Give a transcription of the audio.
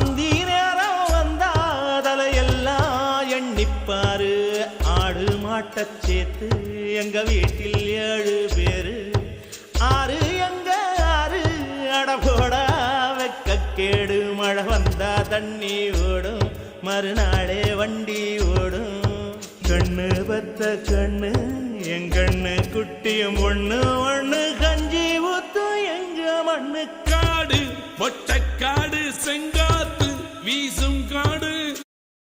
அந்தி நேரம் வந்தாதலையெல்லாம் எண்ணிப்பாரு. ஆடு மாட்ட சேர்த்து எங்க வீட்டில் ஏழு பேரு. ஆறு எங்க ஆறு அடபோடா வெக்க கேடு. மழை வந்தா தண்ணி ஓடும் மறுநாளே வண்டி ஓடும். கண்ணு பத்த கண்ணு என் கண்ணு குட்டியும் ஒண்ணு ஒண்ணு கஞ்சி ஊத்து எங்க மண்ணு. காடு மொட்டை செங்கா வீசும் காடு.